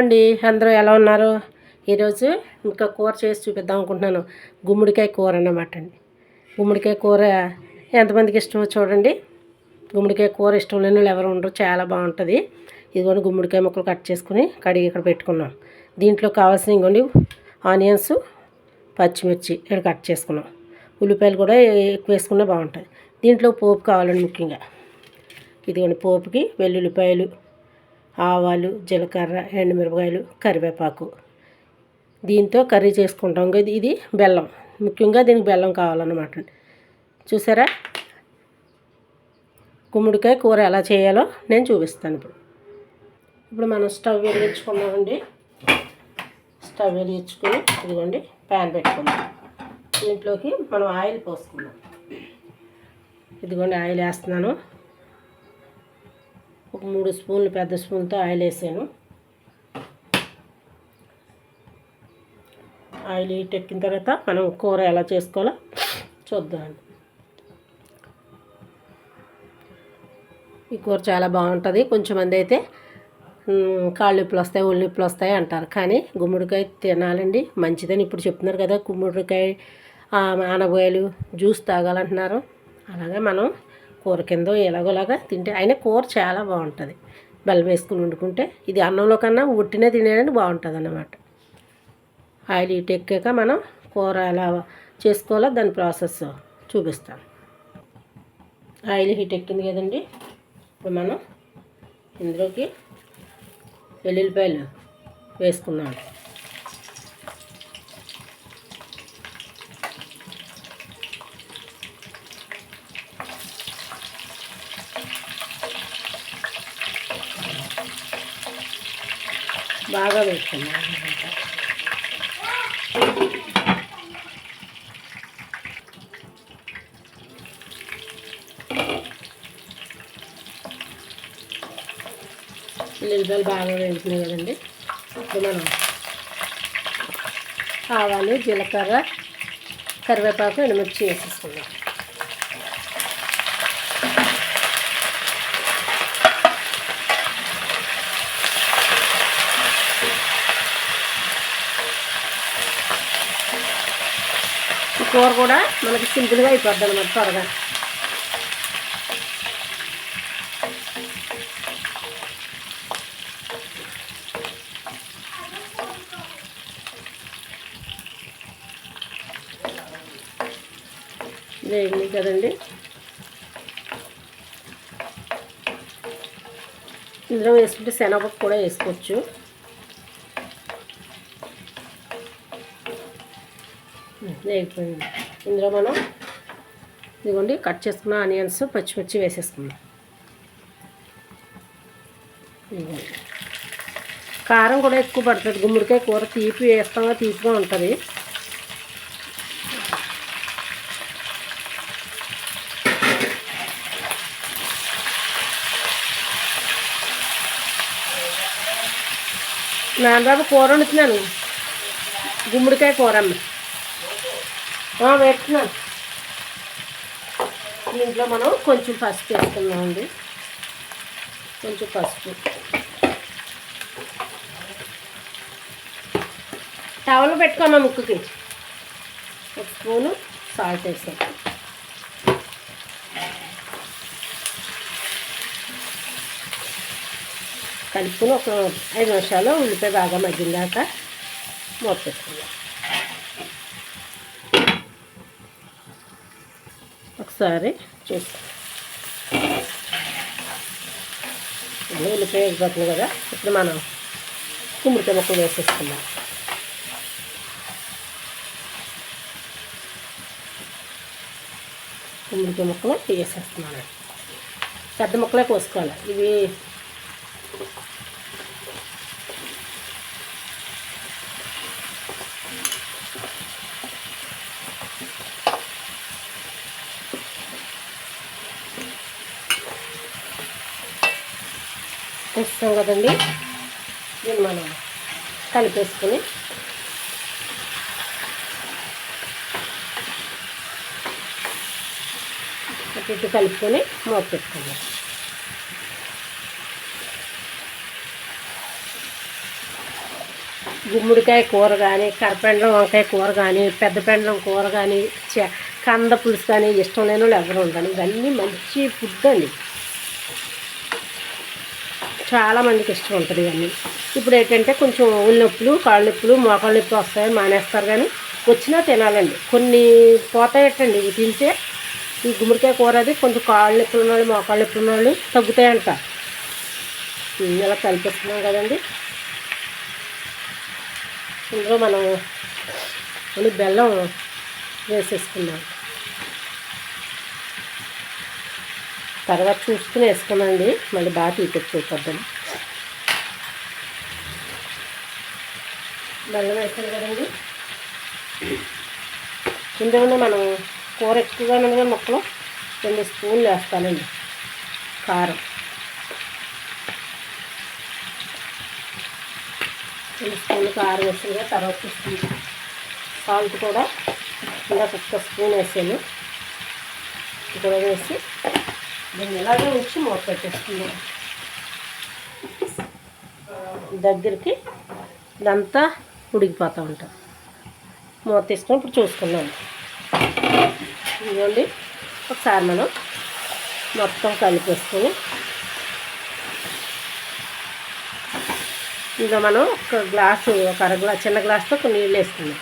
అండి అందరూ ఎలా ఉన్నారు? ఈరోజు ఇంకా కూర చేసి చూపిద్దాం అనుకుంటున్నాను. గుమ్మడికాయ కూర అన్నమాట అండి. గుమ్మడికాయ కూర ఎంతమందికి ఇష్టమో చూడండి. గుమ్మడికాయ కూర ఇష్టం లేని వాళ్ళు ఎవరు ఉండరు చాలా బాగుంటుంది. ఇదిగోండి గుమ్మడికాయ ముక్కలు కట్ చేసుకుని కడిగి ఇక్కడ పెట్టుకున్నాం. దీంట్లో కావాల్సిన ఇంకోండి ఆనియన్స్ పచ్చిమిర్చి ఇక్కడ కట్ చేసుకున్నాం. ఉల్లిపాయలు కూడా ఎక్కువ వేసుకున్నా బాగుంటుంది. దీంట్లో పోపు కావాలండి ముఖ్యంగా. ఇదిగోండి పోపుకి వెల్లుల్లిపాయలు ఆవాలు జీలకర్ర ఎండుమిరపకాయలు కరివేపాకు. దీంతో కర్రీ చేసుకుంటాం. కదా ఇది బెల్లం. ముఖ్యంగా దీనికి బెల్లం కావాలన్నమాట. చూసారా? గుమ్మడికాయ కూర ఎలా చేయాలో నేను చూపిస్తాను ఇప్పుడు. ఇప్పుడు మనం స్టవ్ వెలిగించుకున్నామండి. స్టవ్ వెలిగించుకుని ఇదిగోండి ప్యాన్ పెట్టుకుందాం. దీంట్లోకి మనం ఆయిల్ పోసుకుందాం. ఇదిగోండి ఆయిల్ వేస్తున్నాను. ఒక మూడు స్పూన్లు పెద్ద స్పూన్తో ఆయిల్ వేసాను. ఆయిల్ హీట్ ఎక్కిన తర్వాత మనం కూర ఎలా చేసుకోవాలో చూద్దాం ఈ కూర చాలా బాగుంటుంది. కొంచెం మంది అయితే కాళ్ళు నొప్పులు వస్తాయి ఒళ్ళు నొప్పులు వస్తాయి అంటారు. కానీ గుమ్మడికాయ తినాలండి. మంచిదని ఇప్పుడు చెప్తున్నారు కదా గుమ్మడికాయ ఆనగాయలు జ్యూస్ తాగాలంటున్నారు. అలాగే మనం కూర కింద ఎలాగోలాగా తింటే అయినా కూర చాలా బాగుంటుంది. బెల్లం వేసుకుని వండుకుంటే ఇది అన్నంలో కన్నా ఉట్టినే తినేయడానికి బాగుంటుంది అన్నమాట ఆయిల్ ఇటు ఎక్కాక మనం కూర ఎలా చేసుకోవాలో దాని ప్రాసెస్ చూపిస్తాను. ఆయిల్ హీట్ ఎక్కింది కదండి ఇప్పుడు మనం ఇందులోకి వెల్లుల్లిపాయలు వేసుకున్నాం బాగా వేసుకున్నాం ఉల్లిపాయలు బాగా వేస్తున్నాయి కదండి. ఇప్పుడు మనం ఆవాలు జీలకర్ర కరివేపాకు ఎండుమిర్చి వేసేసుకుందాం. కూర కూడా మనకి సింపుల్గా అయిపోద్ది అనమాట త్వరగా. వేగింది కదండి. ఇందులో వేసుకుంటే శనగపప్పు కూడా వేసుకోవచ్చు. వేగిపోయింది ఇందులో మనం ఇదిగోండి కట్ చేసుకున్న ఆనియన్స్ పచ్చిమిర్చి వేసేసుకుందాం. కారం కూడా ఎక్కువ పడుతుంది. గుమ్మడికాయ కూర తీపి వేస్తామో తీపిగా ఉంటుంది. నాన్నబాబు కూర వండుతున్నాను. గుమ్మడికాయ కూర అమ్మ. పెట్టున్నాను దీంట్లో మనం కొంచెం పసుపు వేసుకున్నామండి కొంచెం పసుపు. టవల్ పెట్టుకున్నాం ముక్కుకి. ఒక స్పూను సాల్ట్ వేసాం. కలుపుకుని ఒక ఐదు నిమిషాలు ఉల్లిపాయ బాగా మగ్గిందాక మూత పెట్టుకుందాం. ఒకసారి చూస్తాం. ఉల్లిపాయ వేసిపోతుంది కదా ఇప్పుడు మనం కుమ్మడికాయ ముక్కలు వేసేసుకుందాం. కుమ్మడికాయ ముక్కలు వేసేస్తున్నాను. పెద్ద ముక్కలే కోసుకోవాలి. ఇవి చేస్తాం కదండి. దీన్ని మనం కలిపేసుకొని అటు ఇటు కలుపుకొని మూత పెట్టుకుందాం గుమ్మడికాయ కూర కానీ కరపెండలం వంకాయ కూర కానీ పెద్ద పెండలం కూర కానీ కంద పులుసు కానీ ఇష్టం లేని వాళ్ళు ఎవరు ఉండాలి ఇవన్నీ మంచి ఫుడ్ అండి. చాలా మందికి ఇష్టం ఉంటుంది ఇవన్నీ. ఇప్పుడు ఏంటంటే కొంచెం ఉల్లి నొప్పులు కాళ్ళ నొప్పులు మోకాళ్ళ నొప్పి వస్తాయని మానేస్తారు కానీ వచ్చినా తినాలండి. కొన్ని పోతాయటండి. ఇవి తింటే ఈ గుమ్మడికాయ కూర అది కొంచెం కాళ్ళ నొప్పులు ఉన్న వాళ్ళు మోకాళ్ళ నొప్పులు ఉన్న వాళ్ళు తగ్గుతాయంట ఇలా కలిపిస్తున్నాం కదండి. ఇందులో మనం కొన్ని బెల్లం వేసేసుకున్నాం తర్వాత చూసుకుని వేసుకున్నాండి మళ్ళీ బాగా తీపిచ్చుకోద్దాం బెల్లం వేసాను కదండి. ఇందులోనే మనం కూర ఎక్కువగా ఉన్నది ముక్కలు రెండు స్పూన్లు వేస్తానండి. కారం. రెండు స్పూన్లు కారం వేసిందిగా తర్వాత స్పూన్ సాల్ట్ కూడా ఇలా ఒక్క స్పూన్ వేసాను. ఇక్కడ వేసి దీన్ని ఇలాగే ఉంచి మూత పెట్టేసుకుందాం దగ్గరికి ఇదంతా ఉడికిపోతూ ఉంటాం. మూత తీసుకొని ఇప్పుడు చూసుకున్నాం ఇదిగోండి ఒకసారి మనం మొత్తం కలిపేసుకొని ఇంకా మనం ఒక గ్లాసు ఒక అర గ్లాస్ చిన్న గ్లాస్తో ఒక నీళ్ళు వేసుకున్నాం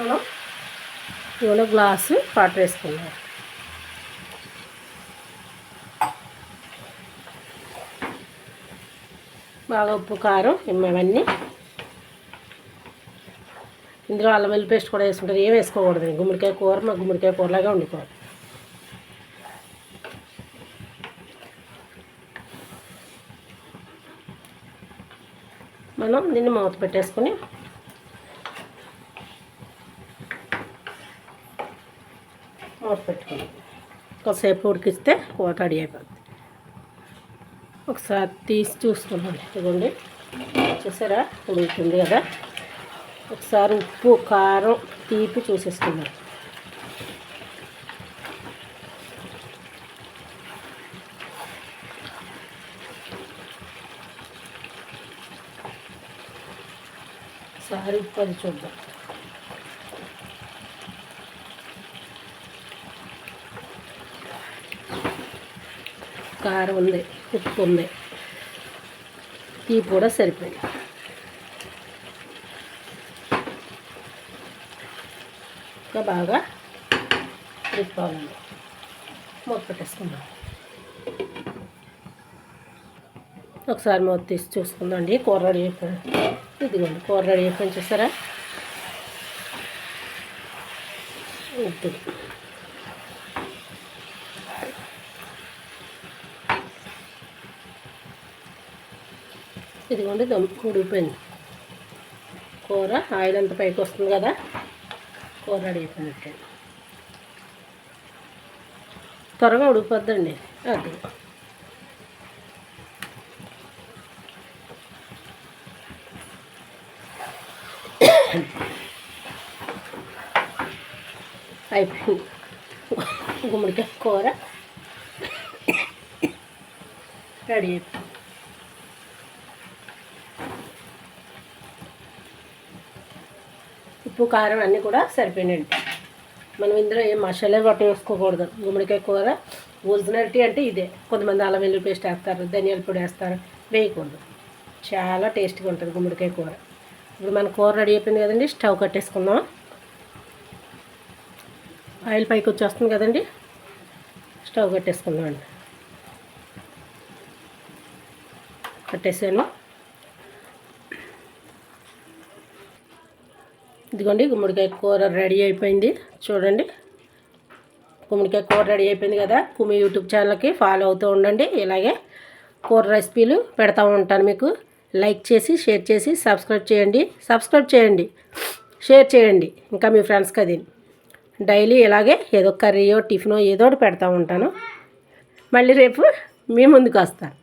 మనం ఇవాళ గ్లాసు వాటర్ వేసుకున్నాం బాగా ఉప్పు కారం ఇవన్నీ ఇందులో అల్లం వెల్లి పేస్ట్ కూడా వేసుకుంటారు ఏం వేసుకోకూడదు గుమ్మడికాయ కూర మా గుమ్మడికాయ కూరలాగా వండుకోవాలి. మనం దీన్ని మూత పెట్టేసుకొని మూత పెట్టుకుని కాసేపు ఉడికిస్తే కూర రెడీ అయిపోద్ది. ఒకసారి తీసి చూసుకున్నాం ఇదిగోండి. చూసారా? ఉడుకుతుంది కదా? ఒకసారి ఉప్పు కారం తీపి చూసేసుకున్నాం ఒకసారి ఉప్పు అది చూద్దాం. కారం ఉంది ఉప్పు ఉంది. తీపి కూడా సరిపోయింది. ఇంకా బాగా ఉడుకోవాలండి మూత పెట్టేసుకుందాం. ఒకసారి మూత తీసి చూసుకుందండి కూర రెడీ అయిపోయింది ఇదిగోండి కూర రెడీ అయిపోయింది చూసారా? ఇది ఇదిగోండి దమ్ ఉడిగిపోయింది కూర ఆయిల్ అంత పైకి వస్తుంది కదా కూర రెడీ అయిపోయినట్టు త్వరగా ఉడికిపోద్దండి. అది. అయిపోయింది. గుమ్మడికాయ కూర రెడీ అయిపోయింది. ఉప్పు కారం అన్నీ కూడా సరిపోయినాయండి మనం ఇందులో ఏం మసాలా గట్ట వేసుకోకూడదు. గుమ్మడికాయ కూర ఒరిజినాలిటీ అంటే ఇదే. కొంతమంది అల్లం వెల్లుల్లి పేస్ట్ వేస్తారు ధనియాల పొడి వేస్తారు. వేయకూడదు. చాలా టేస్ట్గా ఉంటుంది గుమ్మడికాయ కూర. ఇప్పుడు మన కూర రెడీ అయిపోయింది కదండి. స్టవ్ కట్టేసుకుందాం. ఆయిల్ పైకి వచ్చేస్తుంది కదండి. స్టవ్ కట్టేసుకుందాం అండి. కట్టేసాను. ఇదిగోండి గుమ్మడికాయ కూర రెడీ అయిపోయింది. చూడండి గుమ్మడికాయ కూర రెడీ అయిపోయింది కదా. కుమి యూట్యూబ్ ఛానల్కి ఫాలో అవుతూ ఉండండి. ఇలాగే కూర రెసిపీలు పెడతా ఉంటాను మీకు. లైక్ చేసి షేర్ చేసి సబ్స్క్రైబ్ చేయండి. సబ్స్క్రైబ్ చేయండి. షేర్ చేయండి. ఇంకా మీ ఫ్రెండ్స్కి అది డైలీ ఇలాగే ఏదో కర్రీయో టిఫినో ఏదో ఒకటి పెడతా ఉంటాను. మళ్ళీ రేపు మీ ముందుకు వస్తాను